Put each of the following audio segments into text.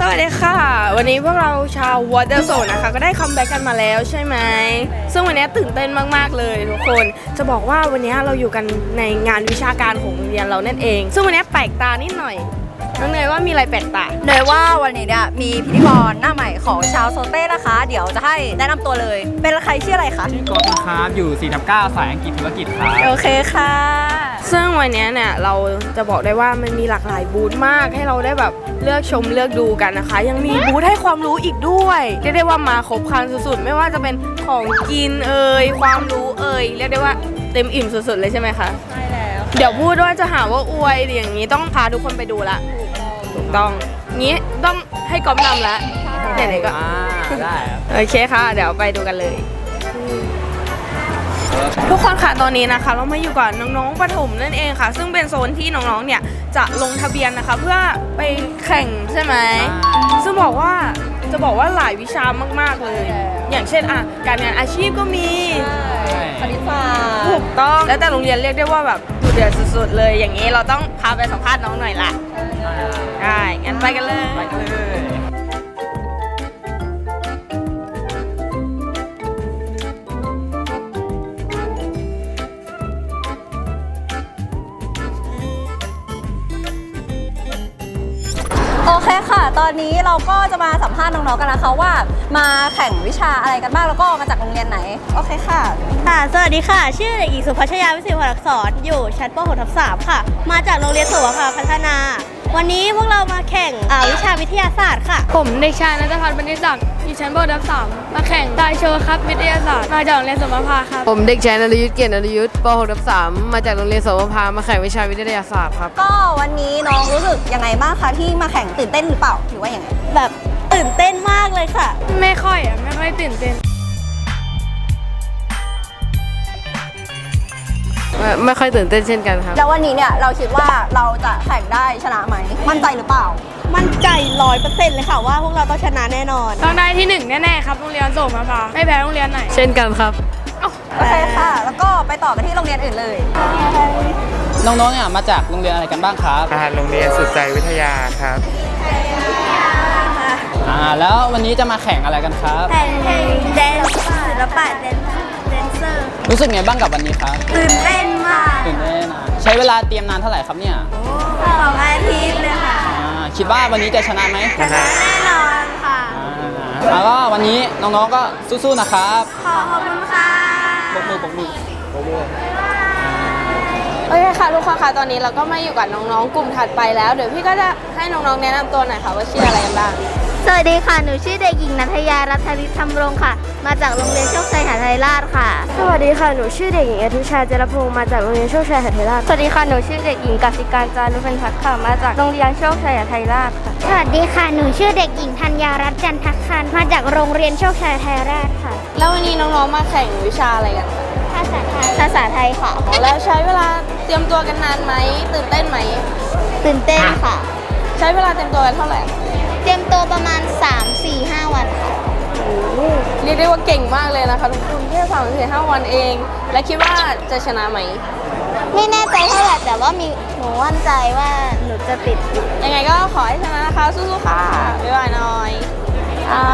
สวัสดีค่ะ วันนี้พวกเราชาววอเตอร์โซนนะคะ ก็ได้คัมแบ็กกันมาแล้วใช่ไหม ซึ่งวันนี้ตื่นเต้นมาก ๆ เลยทุกคน จะบอกว่าวันนี้เราอยู่กันในงานวิชาการของโรงเรียนเรานั่นเอง ซึ่งวันนี้แปลกตานิดหน่อยน้องเนยว่ามีอะไรแปลกตาเนยว่าวันนี้เนี่ยมีพิธีกรหน้าใหม่ของชาวโซเต้นะคะ เดี๋ยวจะให้แนะนำตัวเลย เป็นใครชื่ออะไรคะ ชื่อก๊อฟนะครับอยู่4ทับ9สายอังกฤษธุรกิจครับ โอเคค่ะ ซึ่งวันนี้เนี่ยเราจะบอกได้ว่ามันมีหลากหลายบูธมากให้เราได้แบบเลือกชมเลือกดูกันนะคะ ยังมีบูธให้ความรู้อีกด้วยเรียกได้ว่ามาครบครันสุดๆ ไม่ว่าจะเป็นของกินเอ่ยความรู้เอ่ยเรียกได้ว่าเต็มอิ่มสุดๆเลยใช่ไหมคะใช่แล้วเดี๋ยวพูดว่าจะหาว่าอวยอย่างนี้ต้องพาทุกคนไปดูละถูกต้องงี้ต้องให้ก๊อฟนำละไหนๆก็อ่าได้ครับโอเคค่ะ เดี๋ยวไปดูกันเลย ทุกคนค่ะตอนนี้นะคะ เรามาอยู่กับน้องๆประถมนั่นเองค่ะ ซึ่งเป็นโซนที่น้องๆเนี่ยจะลงทะเบียนนะคะ เพื่อไปแข่งใช่ไหมซึ่งบอกว่าจะบอกว่าหลายวิชามากๆเลย อย่างเช่นอะการงานอาชีพก็มีคณิตศาสตถูร์กต้องแล้วแต่โรงเรียนเรียกได้ว่าแบบดูเดือดสุดๆเลยอย่างนี้เราต้องพาไปสัมภาษณ์น้องหน่อยละได้งั้นไปกันเลยไปกันเลย โอเคค่ะตอนนี้เราก็จะมาสัมภาษณ์น้องๆกันนะคะว่า มาแข่งวิชาอะไรกันบ้างแล้วก็มาจากโรงเรียนไหน โอเคค่ะ ค่ะ สวัสดีค่ะ ชื่อเด็กหญิงสุพัชยาวิสิทธิ์วรรณอักษรอยู่ชั้นป .6 ทับ3ค่ะ มาจากโรงเรียนสุวรรณพัฒนา วันนี้พวกเรามาแข่งอ่าวิชาวิทยาศาสตร์ค่ะ ผมเด็กชายนัทพัฒน์บรรณิศักดิ์อยู่ชั้นบดับสามมาแข่งตายโชว์ครับวิทยาศาสตร์ มาจากโรงเรียนสมภาครับ ผมเด็กชายนรยุทธเกียรตินรยุทธป .6 ทับ3มาจากโรงเรียนสมภามาแข่งวิชาวิทยาศาสตร์ครับ ก็วันนี้น้องรู้สึกยังไงบ้างคะที่มาแข่งตื่นเต้นหรือเปล่าหรือว่ายังไงแบบตื่นเต้นมากเลยค่ะ ไม่ค่อยอะ ไม่ค่อยตื่นเต้น ไม่ไม่ค่อยตื่นเต้นเช่นกันครับ แล้ววันนี้เนี่ยเราคิดว่าเราจะแข่งได้ชนะไหมมั่นใจหรือเปล่า มั่นใจร้อยเปอร์เซ็นต์เลยค่ะว่าพวกเราต้องชนะแน่นอน ต้องได้ที่หนึ่งแน่ๆครับโรงเรียนสมภาไม่แพ้โรงเรียนไหน เช่นกันครับ โอเคค่ะ แล้วก็ไปต่อกันที่โรงเรียนอื่นเลย น้องๆเนี่ยมาจากโรงเรียนอะไรกันบ้างครับอ่าโรงเรียนสุดใจวิทยาครับอ่า แล้ววันนี้จะมาแข่งอะไรกันครับ แข่งแดนศิลปะแดนแดนเซอร์รู้สึกไงบ้างกับวันนี้ครับตื่นเต้นมากตื่นเต้นอะใช้เวลาเตรียมนานเท่าไหร่ครับเนี่ยสองอาทิตย์เลยค่ะอ่าคิดว่าวันนี้จะชนะไหมชนะแน่นอนค่ะอ่าแล้วก็วันนี้น้องๆก็สู้ๆนะครับขอขอบคุณค่ะปรบมือปรบมือ โอเคค่ะทุกคนค่ะตอนนี้เราก็มาอยู่กับน้องๆกลุ่มถัดไปแล้วเดี๋ยวพี่ก็จะให้น้องๆแนะนำตัวหน่อยค่ะว่าชื่ออะไรกันบ้าง สวัสดีค่ะ หนูชื่อเด็กหญิงนัทยารัตนิตธรรมรงค์ค่ะ มาจากโรงเรียนโชคชัยหาไทยราชค่ะ สวัสดีค่ะ หนูชื่อเด็กหญิงอธิชาเจรพงศ์มาจากโรงเรียนโชคชัยหัทไทยราช สวัสดีค่ะ หนูชื่อเด็กหญิงกสิการจารุพันทักค่ะ มาจากโรงเรียนโชคชัยหัทไทยราชค่ะ สวัสดีค่ะ หนูชื่อเด็กหญิงธัญญารัตน์จันทักคันมาจากโรงเรียนโชคชัยไทยราชค่ะ แล้ววันนี้น้องๆ มาแข่งวิชาอะไรกันคะภาษาไทย ภาษาไทยค่ะ แล้วใช้เวลาเตรียมตัวกันนานไหม ตื่นเต้นไหม ตื่นเต้นค่ะ ใช้เวลาเตรียมตัวกันเท่าไหร่เต รียมตัวประมาณ 3 4 5 วันค่ะ เรียกได้ว่าเก่งมากเลยนะคะทุกคนแค่สามสี่ห้าวันเอง และคิดว่าจะชนะไหม ไม่แน่ใจเท่าไหร่แต่ว่ามีหนูมั่นใจว่าหนูจะติด ยังไงก็ขอให้ชนะนะคะสู้ๆค่ะบ๊ายบายหน่อยอ่า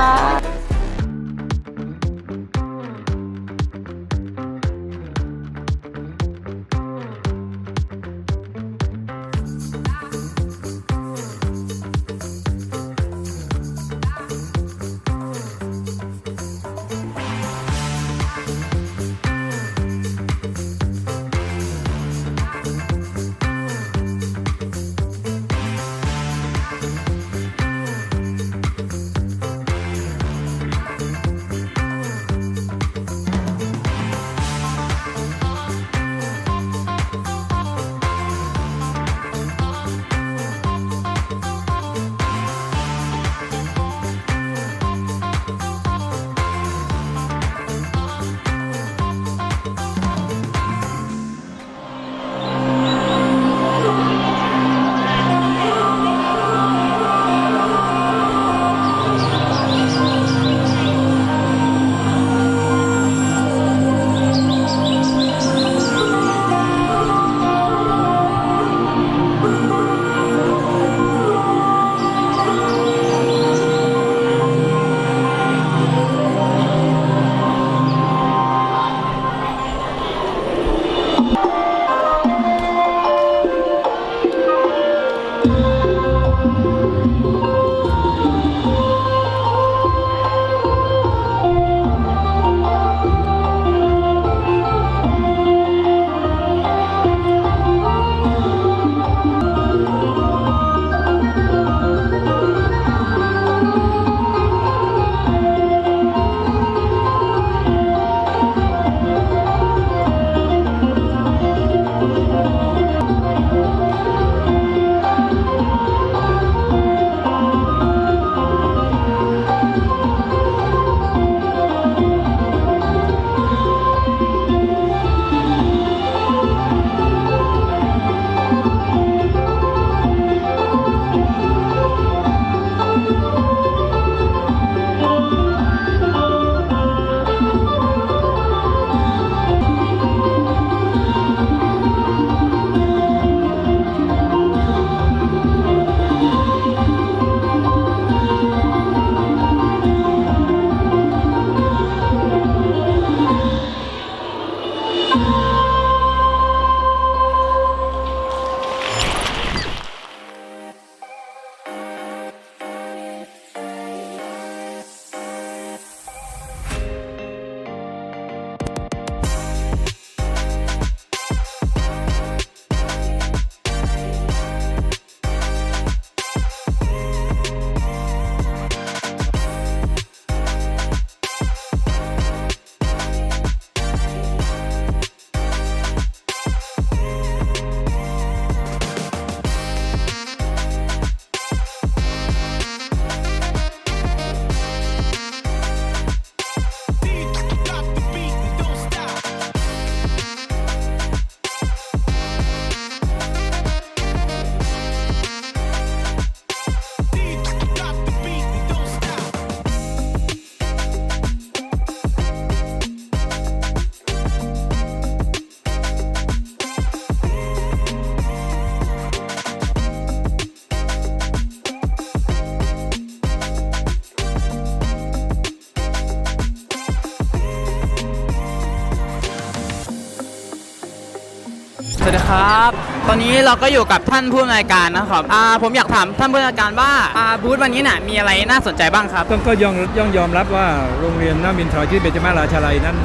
ครับ ตอนนี้เราก็อยู่กับท่านผู้อำนวยการนะครับอ่าผมอยากถามท่านผู้อำนวยการว่าอ่าบูธวันนี้น่ะมีอะไรน่าสนใจบ้างครับ ต้องก็ยองย่องยอมรับว่าโรงเรียนน้ามินทราชิตเบญจมาราชาลัยนั้น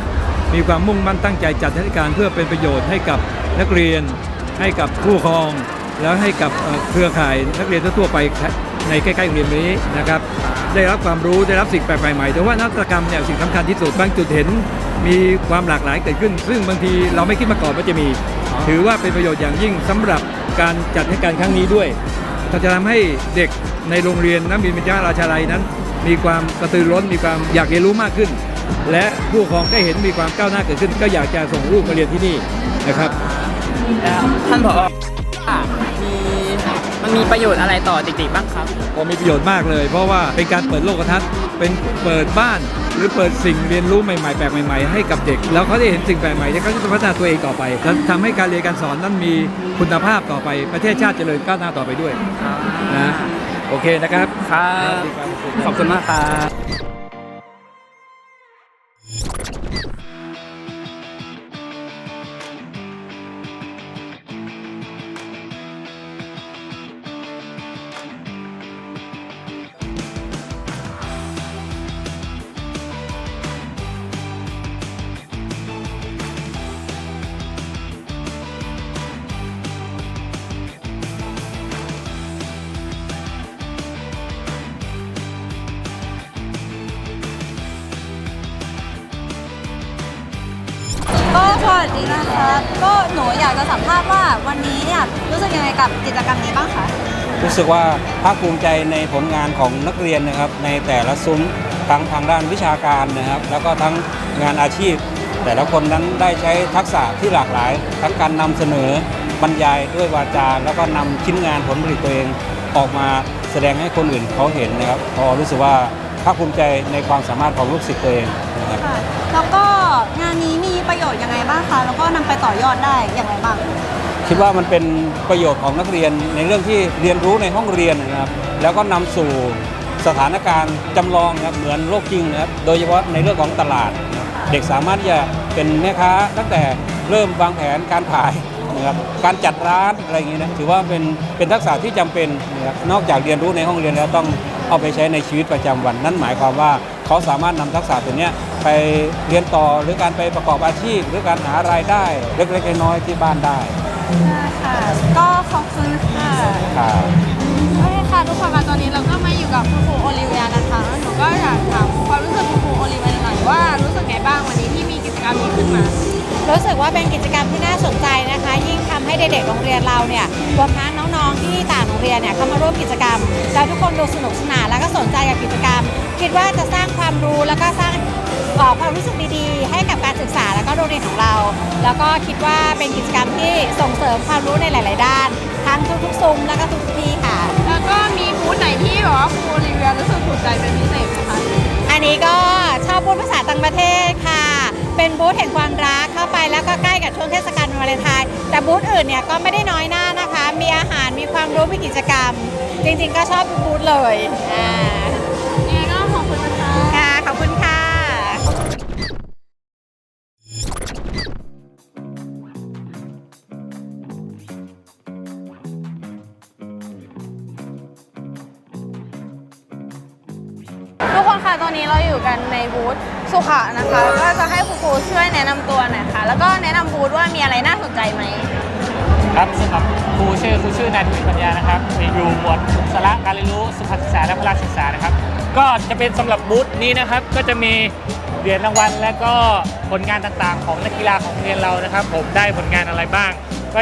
มีความมุ่งมั่นตั้งใจจัดให้การเพื่อเป็นประโยชน์ให้กับนักเรียน ให้กับผู้ปกครอง แล้วให้กับเอ่อเครือข่ายนักเรียนทั่วๆไปในใกล้ๆโรงเรียนนี้นะครับ ได้รับความรู้ได้รับสิ่งแปลกใหม่แต่ว่านวัตกรรมเนี่ยสิ่งสำคัญที่สุดบางจุดเห็น มีความหลากหลายเกิดขึ้น ซึ่งบางทีเราไม่คิดมาก่อนว่าจะมี ถือว่าเป็นประโยชน์อย่างยิ่งสำหรับการจัดให้การครั้งนี้ด้วยจะทำให้เด็กในโรงเรียนน้ำบินมิจาราชาลัยนั้น มีความกระตือรือร้นมีความอยากเรียนรู้มากขึ้น และผู้ปกครองได้เห็นมีความก้าวหน้าเกิดขึ้น ก็อยากจะส่งลูกมาเรียนที่นี่นะครับแล้วท่านผออ่ามี มันมีประโยชน์อะไรต่อเด็กๆบ้างครับ ก็มีประโยชน์มากเลย เพราะว่าเป็นการเปิดโลกทัศน์เป็นเปิดบ้าน หรือเปิดสิ่งเรียนรู้ใหม่ๆแปลกใหม่ๆให้กับเด็ก แล้วเขาได้เห็นสิ่งแปลกใหม่ที่เขาจะพัฒนาตัวเองต่อไปและทำให้การเรียนการสอนนั้นมีคุณภาพต่อไปประเทศชาติเจริญก้าวหน้าต่อไปด้วยนะโอเคนะครับครับ ขอบคุณมากครับ วัสดีนะคะก็หนูอยากจะสัมภาษณ์ว่าวันนี้เนี่ยรู้สึกยังไงกับกิจกรรมนี้บ้างคะรู้สึกว่าภาคภูมิใจในผลงานของนักเรียนนะครับ ในแต่ละซุ้มทั้งทางด้านวิชาการนะครับ แล้วก็ทั้งงานอาชีพ แต่ละคนนั้นได้ใช้ทักษะที่หลากหลาย ทั้งการนำเสนอบรรยายด้วยวาจา แล้วก็นำชิ้นงานผลผลิตตัวเองออกมาแสดงให้คนอื่นเขาเห็นนะครับพอรู้สึกว่าภาคภูมิใจในความสามารถของลูกศิษย์ตัวเองนะครับค่ะแล้วก็งานนี้มี ประโยชน์ยังไงบ้างคะ แล้วก็นำไปต่อยอดได้อย่างไรบ้าง คิดว่ามันเป็นประโยชน์ของนักเรียนในเรื่องที่เรียนรู้ในห้องเรียนนะครับ แล้วก็นำสู่สถานการณ์จำลองนะครับเหมือนโลกจริงนะครับโดยเฉพาะในเรื่องของตลาดนะครับเด็กสามารถที่จะเป็นแม่ค้าตั้งแต่เริ่มวางแผนการขายนะครับการจัดร้านอะไรอย่างนี้นะถือว่าเป็นเป็นทักษะที่จำเป็นนะครับนอกจากเรียนรู้ในห้องเรียนแล้วต้องเอาไปใช้ในชีวิตประจำวัน นั่นหมายความว่าเขาสามารถนำทักษะตัวเนี้ย ไปเรียนต่อหรือการไปประกอบอาชีพ หรือการหารายได้เล็กๆน้อยๆที่บ้านได้ค่ะก็ขอบคุณค่ะครับโอเคค่ะทุกคนค่ะตอนนี้เราก็มาอยู่กับคุณครูโอลิเวียนะคะหนูก็อยากถามความรู้สึกคุณครูโอลิเวียหน่อยว่ารู้สึกไงบ้างวันนี้ที่มีกิจกรรมนี้ขึ้นมารู้สึกว่าเป็นกิจกรรมที่น่าสนใจนะคะ ยิ่งทำให้เด็กๆโรงเรียนเราเนี่ยรวมทั้งน้องๆที่ต่างโรงเรียนเนี่ยเข้ามาร่วมกิจกรรม แล้วทุกคนดูสนุกสนานแล้วก็สนใจกับกิจกรรม คิดว่าจะสร้างความรู้แล้วก็สร้าง เอ่อความรู้สึกดีๆ ให้กับการศึกษาแล้วก็โรงเรียนของเรา แล้วก็คิดว่าเป็นกิจกรรมที่ส่งเสริมความรู้ในหลาย ๆ ด้าน ทั้งทุกๆซุ้มแล้วก็ทุกๆที่ค่ะ แล้วก็มีบูธไหนที่แบบว่าครูโอลิเวียรู้สึกถูกใจเป็นพิเศษไหมคะ อันนี้ก็ชอบพูดภาษาต่างประเทศค่ะ เป็นบูธแห่งความรักเข้าไปแล้วก็ใกล้กับช่วงเทศกาลวันวาเลนไทน์ แต่บูธอื่นเนี่ยก็ไม่ได้น้อยหน้านะคะ มีอาหาร มีความรู้ มีกิจกรรม จริง ๆ ก็ชอบทุกบูธเลย อ่า บูธสุขะนะคะ ก็จะให้ครูครูช่วยแนะนำตัวหน่อยค่ะ แล้วก็แนะนำบูธว่ามีอะไรน่าสนใจไหม ครับสำหรับครูชื่อครูชื่อนายทวีปัญญานะครับอยู่หมวดสาระการเรียนรู้สุขศึกษาและพละศึกษานะครับ ก็จะเป็นสำหรับบูธนี้นะครับ ก็จะมีเหรียญรางวัลและก็ผลงานต่างๆ ของนักกีฬาของโรงเรียนเรานะครับ ผมได้ผลงานอะไรบ้าง ก็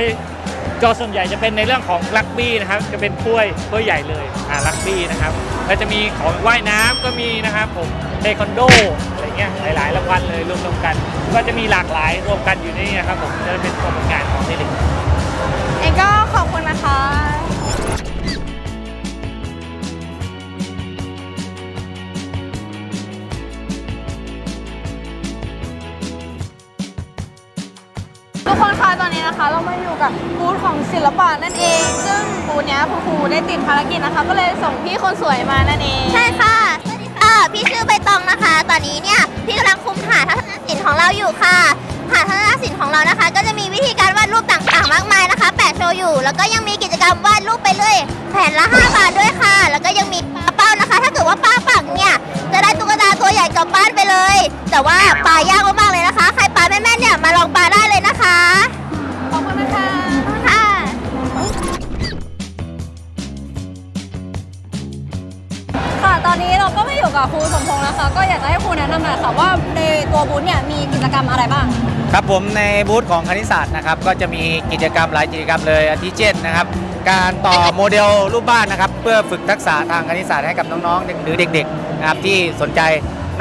จอส่วนใหญ่จะเป็นในเรื่องของรักบี้นะครับ จะเป็นถ้วยถ้วยใหญ่เลยอ่ารักบี้นะครับ แล้วจะมีของว่ายน้ำก็มีนะครับผม เทควันโดอะไรเงี้ยหลายๆรางวัลเลยรวมๆกัน ก็จะมีหลากหลายรวมกันอยู่ในนี่นะครับผมจะเป็นผลงานของเด็กเองก็ขอบคุณนะคะทุกคนคะตอนนี้นะคะ เรามาอยู่กับบูธของศิลปะนั่นเอง ซึ่งบูธเนี้ยคุณครูได้ติดภารกิจนะคะ ก็เลยส่งพี่คนสวยมานั่นเอง ใช่ค่ะสวัสดีค่ะ พี่ชื่อใบตองนะคะ ตอนนี้เนี่ยพี่กำลังคุมหาทัศนศิลป์ของเราอยู่ค่ะหาทัศนศิลป์ของเรานะคะ ก็จะมีวิธีการวาดรูปต่างๆ มากมายนะคะ แปะโชว์อยู่ แล้วก็ยังมีกิจกรรมวาดรูปไปเรื่อยแผ่นละ 5 บาทด้วยค่ะ บูธของคณิตศาสตร์นะครับก็จะมีกิจกรรมหลายกิจกรรมเลยอาทิเช่นนะครับ การต่อโมเดลรูปบ้านนะครับ เพื่อฝึกทักษะทางคณิตศาสตร์ให้กับน้องๆหรือเด็กๆนะครับที่สนใจ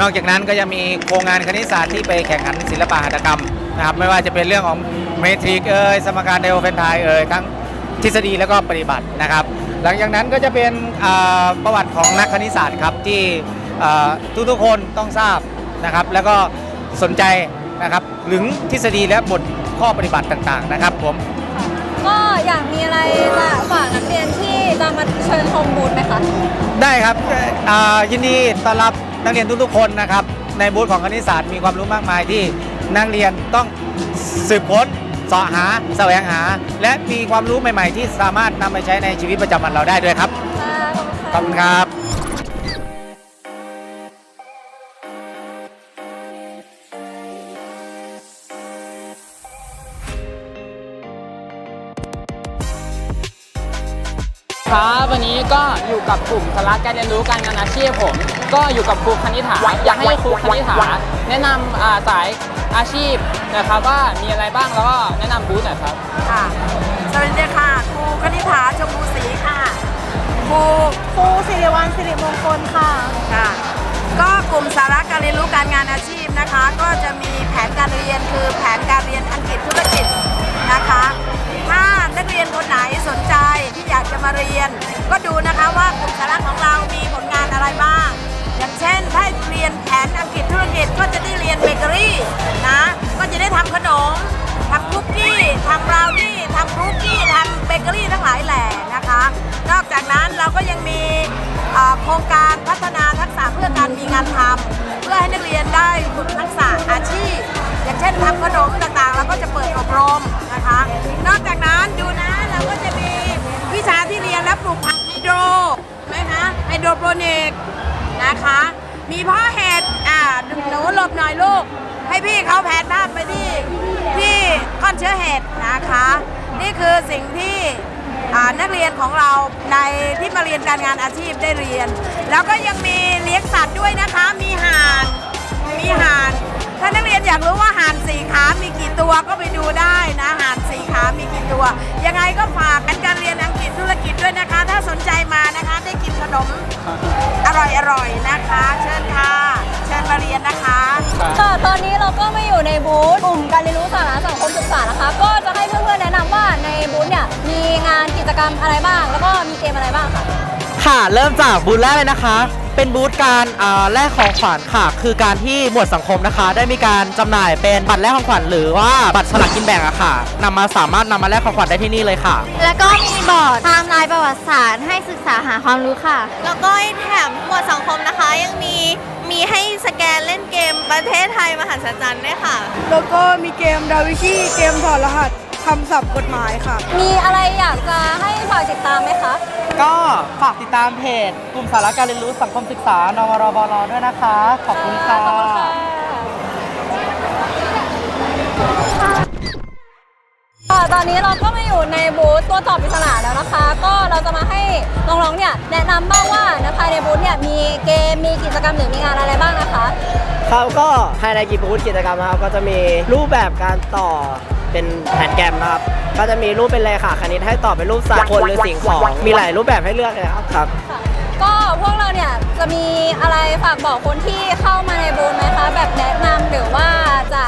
นอกจากนั้นก็จะมีโครงงานคณิตศาสตร์ที่ไปแข่งขันศิลปะหัตถกรรมนะครับไม่ว่าจะเป็นเรื่องของเมทริกเอ่ยสมการไดโอเฟนไทเอ่ยทั้งทฤษฎีแล้วก็ปฏิบัตินะครับ หลังจากนั้นก็จะเป็นประวัติของนักคณิตศาสตร์ครับที่ทุกๆคนต้องทราบนะครับ แล้วก็สนใจ นะครับถึงทฤษฎีและบทข้อปฏิบัติต่างๆนะครับผมก็อยากมีอะไรจะฝากนักเรียนที่จะมาเชิญชมบูธไหมคะได้ครับอ่ายินดีต้อนรับนักเรียนทุกๆคนนะครับ ในบูธของคณิตศาสตร์มีความรู้มากมายที่นักเรียนต้องสืบค้นเสาะหาแสวงหา และมีความรู้ใหม่ ๆ ที่สามารถนำไปใช้ในชีวิตประจำวันเราได้ด้วยครับ ขอบคุณครับ ครับวันนี้ก็อยู่กับกลุ่มสาระการเรียนรู้การงานอาชีพผม ก็อยู่กับครูคณิษฐาอยากให้ครูคณิษฐาแนะนำอ่าสายอาชีพนะครับว่ามีอะไรบ้างแล้วก็แนะนำบูธหน่อยครับ ค่ะสวัสดีค่ะ ครูคณิษฐาชมพูศรีค่ะ ครูครูสิริวัลสิริมงคลค่ะ ค่ะ ก็กลุ่มสาระการเรียนรู้การงานอาชีพนะคะ ก็จะมีแผนการเรียนคือแผนการเรียนอังกฤษธุรกิจนะคะ ถ้านักเรียนคนไหนสนใจที่อยากจะมาเรียน ก็ดูนะคะว่ากลุ่มสาระของเรามีผลงานอะไรบ้าง อย่างเช่น ถ้าเรียนแผนอังกฤษธุรกิจก็จะได้เรียนเบเกอรี่นะ ก็จะได้ทำขนมทำคุกกี้ทำบราวนี่ทำคุกกี้ทำเบเกอรี่ทั้งหลายแหล่นะคะ นอกจากนั้นเราก็ยังมีโครงการพัฒนาทักษะเพื่อการมีงานทำ พื่อให้นักเรียนได้ฝึกทักษะอาชีพ อย่างเช่นทำขนมต่างๆเราก็จะเปิดอบรมนะคะ นอกจากนั้นดูนะเราก็จะมีวิชาที่เรียนและปลูกผักไฮโดรไหมคะไฮโดรโปรนิกนะคะ มีพาะเห็ดอ่าหนูหลบหน่อยลูก ให้พี่เขาแผนภาพไปที่ที่ก้อนเชื้อเห็ดนะคะ นี่คือสิ่งที่นักเรียนของเราในที่มาเรียนการงานอาชีพได้เรียน แล้วก็ยังมีเลี้ยงสัตว์ด้วยนะคะ มีห่าน มีห่าน ถ้านักเรียนอยากรู้ว่าห่านสี่ขา มีกี่ตัวก็ไปดูได้นะห่านสี่ขา มีกี่ตัว ยังไงก็ฝากกันการเรียนอังกฤษธุรกิจด้วยนะคะ ถ้าสนใจมานะคะ ได้กินขนมอร่อยๆนะคะ เชิญค่ะ เชิญมาเรียนนะคะค่ะตอนนี้เราก็มาอยู่ในบูธกลุ่มการเรียนรู้สาระสังคมศึกษานะคะ ก็จะให้เพื่อนๆแนะนำว่าในบูธเนี่ยมีงานกิจกรรมอะไรบ้าง แล้วก็มีเกมอะไรบ้างค่ะ ค่ะเริ่มจากบูธแรกเลยนะคะ เป็นบูธการอ่าแลกของขวัญค่ะ คือการที่หมวดสังคมนะคะ ได้มีการจำหน่ายเป็นบัตรแลกของขวัญหรือว่าบัตรสลากกินแบ่งอะค่ะนำมาสามารถนำมาแลกของขวัญได้ที่นี่เลยค่ะ แล้วก็มีบอร์ดไทม์ไลน์ประวัติศาสตร์ให้ศึกษาหาความรู้ค่ะ แล้วก็แถมหมวดสังคมนะคะ ยังมีมีให้สแกนเล่นเกมประเทศไทยมหัศจรรย์ด้วยค่ะ แล้วก็มีเกมดาวิชีเกมถอดรหัส คำศัพท์กฎหมายค่ะ มีอะไรอยากจะให้ฝากติดตามไหมคะ ก็ฝากติดตามเพจกลุ่มสาระการเรียนรู้สังคมศึกษานวรบลด้วยนะคะ ขอบคุณค่ะค่ะตอนนี้เราก็มาอยู่ในบูธตัวตอบปริศนาแล้วนะคะ ก็เราจะมาให้น้องๆเนี่ยแนะนำบ้างว่าในภายในบูธเนี่ยมีเกมมีกิจกรรมหรือมีงานอะไรบ้างนะคะเขาก็ภายในกีบูธกิจกรรมนะครับก็จะมีรูปแบบการต่อ เป็นแผนแกรมนะครับ ก็จะมีรูปเป็นเลขาคณิตให้ต่อเป็นรูปสัตว์คนหรือสิ่งของ มีหลายรูปแบบให้เลือกเลยครับครับ ก็พวกเราเนี่ยจะมีอะไรฝากบอกคนที่เข้ามาในบูธไหมคะ แบบแนะนำหรือว่าจะ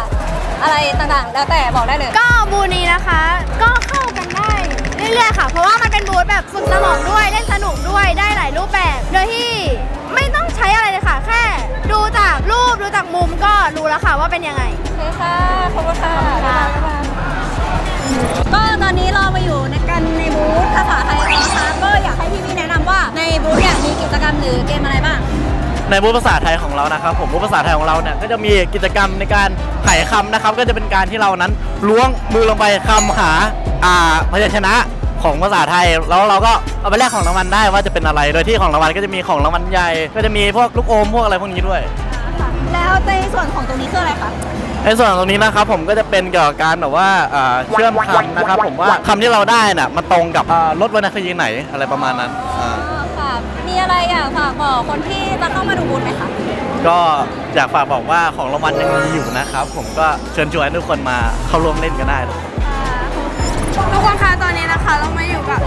อะไรต่างๆ แล้วแต่บอกได้เลย ก็บูธนี้นะคะ ก็เข้ากันได้เรื่อยๆค่ะ เพราะว่ามันเป็นบูธแบบฝึกสมองด้วยเล่นสนุกด้วยได้หลายรูปแบบ โดยที่ไม่ต้องใช้อะไรเลยค่ะ แค่ ดูจากรูปดูจากมุมก็รู้แล้วค่ะว่าเป็นยังไง โอเคค่ะ ขอบคุณค่ะ ก็ตอนนี้เรามาอยู่ในกันในบูธภาษาไทยแล้วนะคะก็อยากให้พี่พี่ๆแนะนำว่าในบูธเนี่ยมีกิจกรรมหรือเกมอะไรบ้าง ในบูธภาษาไทยของเรานะครับผมบูธภาษาไทยของเราเนี่ยก็จะมีกิจกรรมในการหไขคำนะครับ ก็จะเป็นการที่เรานั้นล้วงมือลงไปคำหาอ่าพยัญชนะของภาษาไทย แล้วเราก็เอาไปแลกของรางวัลได้ว่าจะเป็นอะไร โดยที่ของรางวัลก็จะมีของรางวัลใหญ่ ก็จะมีพวกลูกอมพวกอะไรพวกนี้ด้วย แล้วในส่วนของตรงนี้คืออะไรคะ ในส่วนตรงนี้นะครับผมก็จะเป็นเกี่ยวกับการแบบว่าอ่าเชื่อมคำนะครับผมว่าคำที่เราได้น่ะมันตรงกับอ่ารถวรรณคดีไหนอะไรประมาณนั้นอ่าอ๋อค่ะมีอะไรอยากฝากบอกคนที่จะเข้ามาดูบูธไหมคะก็อยากฝากบอกว่าของรางวัลยังมีอยู่นะครับผมก็เชิญชวนให้ทุกคนมาเข้าร่วมเล่นกันได้เลย ทุกคนคะตอนนี้นะคะ เรามาอยู่กับ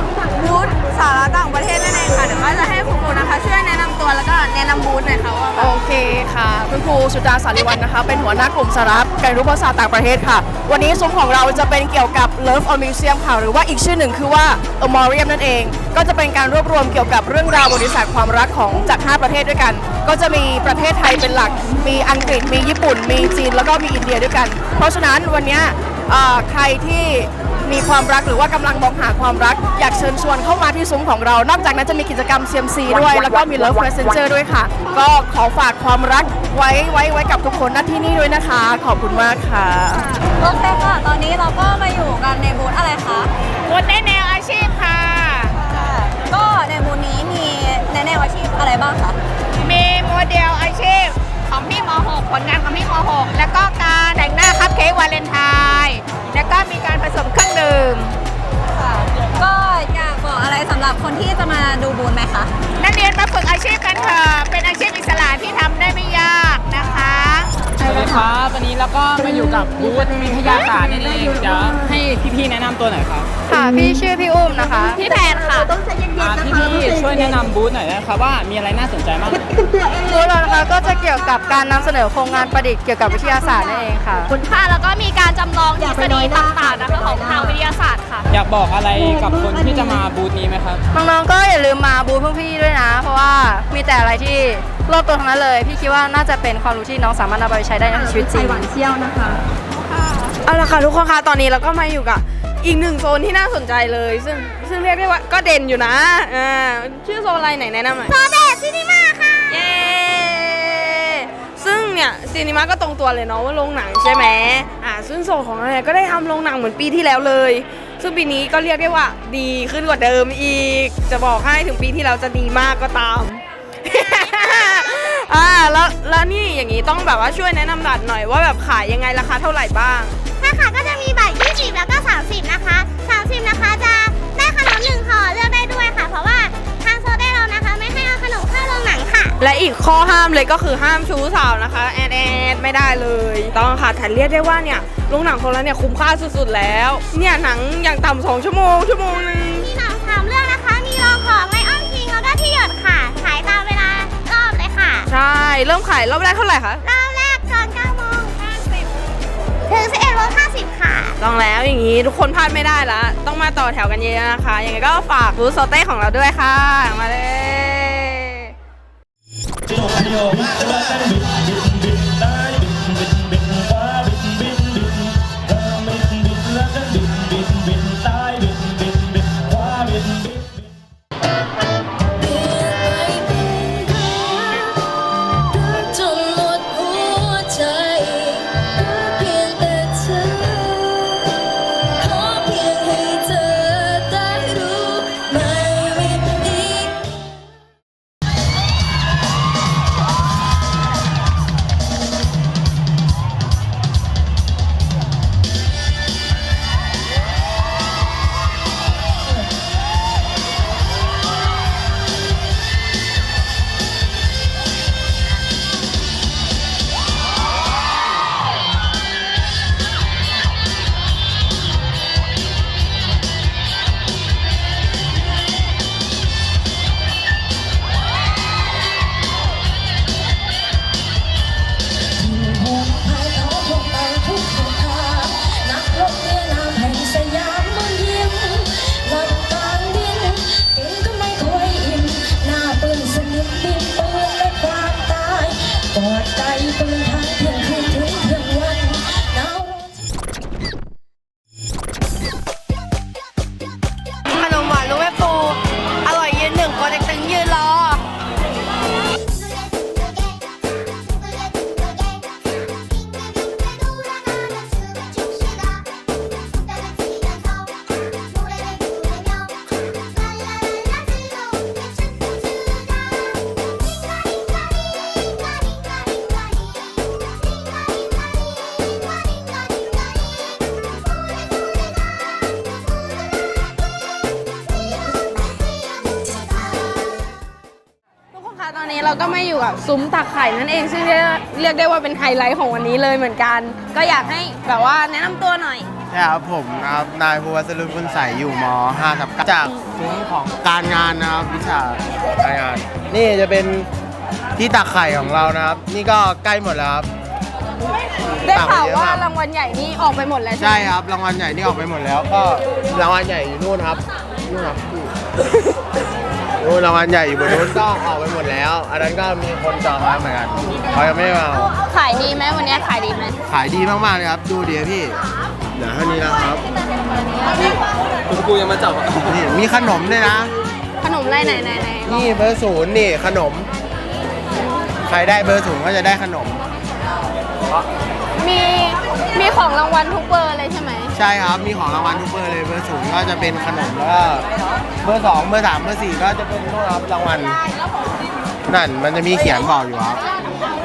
บูธสาระต่างประเทศนั่นเองค่ะเดี๋ยวว่าจะให้คุณครูนะคะ ช่วยแนะนำตัวแล้วก็แนะนำบูธหน่อยค่ะว่าแบบโอเคค่ะ คุณครูสุดาสาริวันนะคะ เป็นหัวหน้ากลุ่มสาระการรู้ภาษาต่างประเทศค่ะ วันนี้ซุ้มของเราจะเป็นเกี่ยวกับ Love on Museum ค่ะ หรือว่าอีกชื่อหนึ่งคือว่า a m o r i u m นั่นเอง ก็จะเป็นการรวบรวมเกี่ยวกับเรื่องราวบริษัทความรักของจาก 5 ประเทศด้วยกัน ก็จะมีประเทศไทยเป็นหลัก มีอังกฤษ มีญี่ปุ่น มีจีน แล้วก็มีอินเดียด้วยกัน เพราะฉะนั้นวันเนี้ยเอ่อใครที่ มีความรักหรือว่ากำลังมองหาความรัก อยากเชิญชวนเข้ามาที่ซุ้มของเรา นอกจากนั้นจะมีกิจกรรม CMC ด้วย แล้วก็มี Love Messenger ด้วยค่ะ ก็ขอฝากความรักไว้ไว้ไว้กับทุกคนณที่นี่ด้วยนะคะ ขอบคุณมากค่ะโอเคค่ะ ตอนนี้เราก็มาอยู่กันในบูธอะไรคะบูธในแนวอาชีพค่ะ ก็ในบูธนี้มีในแนวอาชีพอะไรบ้างคะมีโมเดลอาชีพ ของพี่ม .6 ผลงานของพี่ม .6 แล้วก็การแต่งหน้าคัพเค้กวาเลนไทน์แล้วก็มีการผสมเครื่องดื่ม ค่ะก็อยากบอกอะไรสำหรับคนที่จะมาดูบูธไหมคะ นักเรียนมาฝึกอาชีพกันเถอะเป็นอาชีพอิสระที่ทำได้ไม่ยากนะคะ สวัสดีครับวันนี้เราก็มาอยู่กับบูธวิทยาศาสตร์นั่นเองเดี๋ยวให้พี่ๆแนะนำตัวหน่อยครับค่ะพี่ชื่อพี่อุ้มนะคะ พี่แพนค่ะอ่าพี่ๆช่วยแนะนำบูธหน่อยนะครับว่ามีอะไรน่าสนใจบ้างบูธเรานะคะก็จะเกี่ยวกับการนำเสนอโครงงานประดิษฐ์เกี่ยวกับวิทยาศาสตร์นั่นเองค่ะ ค่ะแล้วก็มีการจำลองทฤษฎีต่างๆนะคะของทางวิทยาศาสตร์ค่ะ อยากบอกอะไรกับคนที่จะมาบูธนี้ไหมครับ น้องๆก็อย่าลืมมาบูธพวกพี่ด้วยนะ เพราะว่ามีแต่อะไรที่รอบตัวทั้งนั้นเลย พี่คิดว่าน่าจะเป็นความรู้ที่น้องสามารถนำไปใช้ได้ในชีวิตจริง หวานเชี่ยวนะคะเอาละค่ะทุกคนคะตอนนี้เราก็มาอยู่กับอีกหนึ่งโซนที่น่าสนใจเลย ซึ่งซึ่งเรียกได้ว่าก็เด่นอยู่นะอ่าชื่อโซนอะไรไหนแนะนำหน่อยโซเดตซินิมาค่ะเย้ซึ่งเนี่ยซีนิมาก็ตรงตัวเลยเนาะว่าโรงหนังใช่ไหมอ่าซึ่งโซนของเราเนี่ยก็ได้ทำโรงหนังเหมือนปีที่แล้วเลย ซึ่งปีนี้ก็เรียกได้ว่าดีขึ้นกว่าเดิมอีก จะบอกให้ถึงปีที่แล้วจะดีมากก็ตาม อ่าแล้วแล้วนี่อย่างนี้ต้องแบบว่าช่วยแนะนำบัตรหน่อยว่าแบบขายยังไงราคาเท่าไหร่บ้างค่ะค่ะก็จะมีบัตร20 แล้วก็ 30 นะคะ 30 นะคะจะได้ขนมหนึ่งห่อเลือกได้ด้วยค่ะ เพราะว่าทางโซเดตเรานะคะ ไม่ให้เอาขนมเข้าโรงหนังค่ะ และอีกข้อห้ามเลยก็คือห้ามชู้สาวนะคะแอดแอดไม่ได้เลย ต้องค่ะแต่เรียกได้ว่าเนี่ยโรงหนังของเราเนี่ยคุ้มค่าสุดๆแล้ว เนี่ยหนังอย่างต่ำสองชั่วโมงชั่วโมงหนึงมีหนัง ใช่ เริ่มขายรอบแรกเท่าไหร่คะรอบแรกตอน9โมง50ถึง11โมง50 ค่ะ ต้องแล้วอย่างนี้ทุกคนพลาดไม่ได้ละ ต้องมาต่อแถวกันเยอะๆนะคะ ยังไงก็ฝากบูธโซเต้ของเราด้วยค่ะ มาเลยจ อนนี้เราก็มาอยู่กับซุ้มตักไข่นั่นเองซึ่งเรียกเรียกได้ว่าเป็นไฮไลท์ของวันนี้เลยเหมือนกัน ก็อยากให้แบบว่าแนะนำตัวหน่อยครับผมนะครับนายภูวัสรุนคุณใสยอยู่ม .5 ครับจากซุ้มของการงานนะครับวิชาการงาน นี่จะเป็นที่ตักไข่ของเรานะครับ นี่ก็ใกล้หมดแล้วครับ ได้ข่าวตักไปเยอะว่ามากรางวัลใหญ่นี่ออกไปหมดแล้วใช่ใช่ไหมครับรางวัลใหญ่นี่ออกไปหมดแล้วก็รางวัลใหญ่อยู่นู่นครับนู่นครับ นู่นรางวัลใหญ่อยู่บนนู้นก็ออกไปหมดแล้ว อันนั้นก็มีคนจองไว้เหมือนกันเขายังไม่ได้มาเอาขายดีไหมวันนี้ขายดีไหมขายดีมากๆเลยครับ ดูดีพี่เหลือเท่านี้แล้วครับ คุณครูยังมาจับนี่มีขนมด้วยนะ ขนมอะไรไหนไหนไหนนี่เบอร์ศูนย์นี่ขนม ใครได้เบอร์ศูนย์ก็จะได้ขนม มีมีของรางวัลทุกเบอร์เลยใช่ไหมใช่ครับ มีของรางวัลทุกเบอร์เลยเบอร์ศูนย์ก็จะเป็นขนมแล้วก็เบอร์สองเบอร์สามเบอร์สี่ก็จะเป็นนู่นครับรางวัลนั่นมันจะมีเขียนบอกอยู่ครับ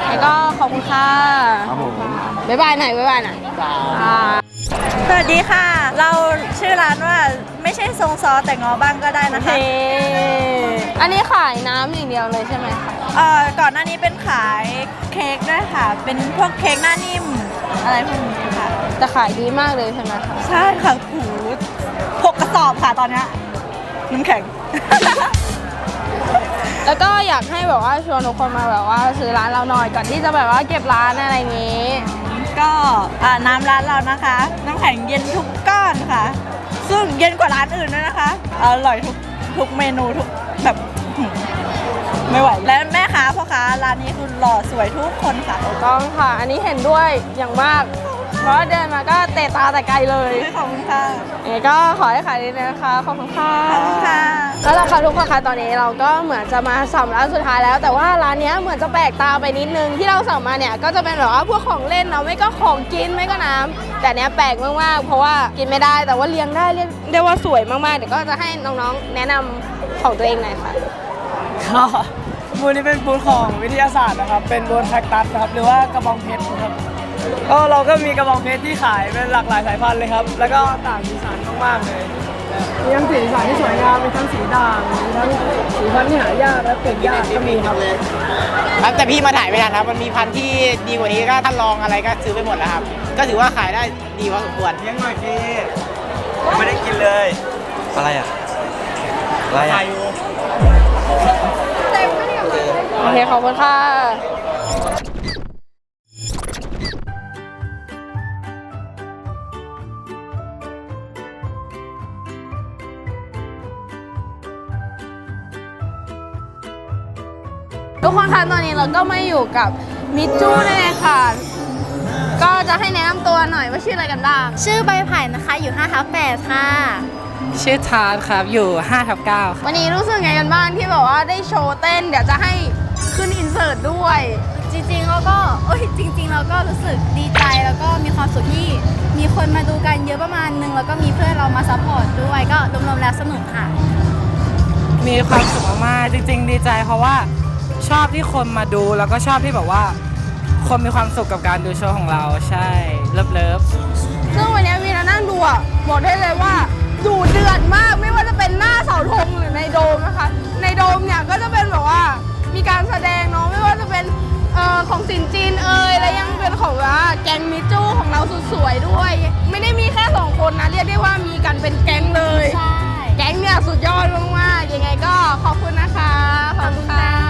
แล้วก็ขอบคุณค่ะครับผมบ๊ายบายหน่อยบ๊ายบายหน่อยอ่าสวัสดีค่ะ เราชื่อร้านว่าไม่ใช่ทรงซอแต่งอบ้างก็ได้นะคะเฮ้อันนี้ขายน้ำอย่างเดียวเลยใช่ไหมคะเอ่อก่อนหน้านี้เป็นขายเค้กด้วยค่ะ เป็นพวกเค้กหน้านิ่มอะไรพวกนี้ค่ะ แต่ขายดีมากเลยใช่ไหมคะใช่ค่ะหูหกกระสอบค่ะตอนเนี้ยน้ำแข็ง แล้วก็อยากให้แบบว่าชวนทุกคนมาแบบว่าซื้อร้านเราหน่อยก่อนที่จะแบบว่าเก็บร้านอะไรอย่างงี้ ก็อ่าน้ำร้านเรานะคะ น้ำแข็งเย็นทุกก้อนค่ะ ซึ่งเย็นกว่าร้านอื่นด้วยนะคะอร่อยทุกทุกเมนูทุกแบบหืมไม่ไหวและแม่ค้าพ่อค้าร้านนี้คือหล่อสวยทุกคนค่ะถูกต้องค่ะ อันนี้เห็นด้วยอย่างมาก เพราะว่าเดินมาก็เตะตาแต่ไกลเลยขอบคุณค่ะยังไงก็ขอให้ขายดีนะคะ ขอบคุณค่ะขอบคุณค่ะแล้วราคาทุกคนคะตอนนี้เราก็เหมือนจะมาสัมร้านสุดท้ายแล้ว แต่ว่าร้านเนี้ยเหมือนจะแปลกตาไปนิดนึงที่เราสั่งมาเนี่ยก็จะเป็นแบบว่าพวกของเล่นเนาะไม่ก็ของกินไม่ก็น้ำแต่เนี้ยแปลกมากๆเพราะว่ากินไม่ได้แต่ว่าเลี้ยงได้เรียกได้ว่าสวยมากๆเดี๋ยวก็จะให้น้องๆ แนะนำของตัวเองหน่อยค่ะก็บูธนี้เป็นบูธของวิทยาศาสตร์นะครับ เป็นบูธแพ็กตัสนะครับ หรือว่ากระบองเพชรนะครับ ก็เราก็มีกระบองเพชรที่ขายเป็นหลากหลายสายพันธุ์เลยครับ แล้วก็ต่างสีสันมากๆเลยมีทั้งสีสันที่สวยงามมีทั้งสีด่างมีทั้งสีพันธุ์ที่หายากและเก็บยากก็มีครับครับแต่พี่มาถ่ายไม่ทันครับ มันมีพันธุ์ที่ดีกว่านี้ก็ท่านลองอะไรก็ซื้อไปหมดแล้วครับ ก็ถือว่าขายได้ดีพอสมควรเลี้ยงหน่อยพี่ไม่ได้กินเลย อะไรอะอะไรอะโอเคขอบคุณค่ะ ทุกคนคะตอนนี้เราก็มาอยู่กับมิจจูนั่นเองค่ะ ก็จะให้แนะนำตัวหน่อยว่าชื่ออะไรกันบ้าง ชื่อใบไผ่นะคะอยู่5ทับ8ค่ะ ชื่อทาร์ตครับอยู่5ทับ9วันนี้รู้สึกไงกันบ้างที่แบบว่าได้โชว์เต้น เดี๋ยวจะให้ขึ้นอินเสิร์ตด้วย จริงๆเราก็เอ้ยจริง ๆ เราก็รู้สึกดีใจแล้วก็มีความสุขที่มีคนมาดูกันเยอะประมาณนึงแล้วก็มีเพื่อนเรามาซัพพอร์ตด้วยก็รวมๆแล้วสนุกค่ะ มีความสุขมากๆจริง ๆ ดีใจเพราะว่า ชอบที่คนมาดูแล้วก็ชอบที่แบบว่า คนมีความสุขกับการดูโชว์ของเราใช่เลิฟเลิฟซึ่งวันนี้วีนานั่งดูอะบอกได้เลยว่าดูเดือดมากไม่ว่าจะเป็นหน้าเสาธงหรือในโดมนะคะ ในโดมเนี่ยก็จะเป็นแบบว่ามีการแสดงเนาะไม่ว่าจะเป็นเอ่อของสินจีนเอ่ยและยังเป็นของว่าแก๊งมิจูของเราสุดสวยด้วย ไม่ได้มีแค่สองคนนะเรียกได้ว่ามีกันเป็นแก๊งเลยใช่แก๊งเนี่ยสุดยอดมากๆยังไงก็ขอบคุณนะคะ ขอบคุณค่ะ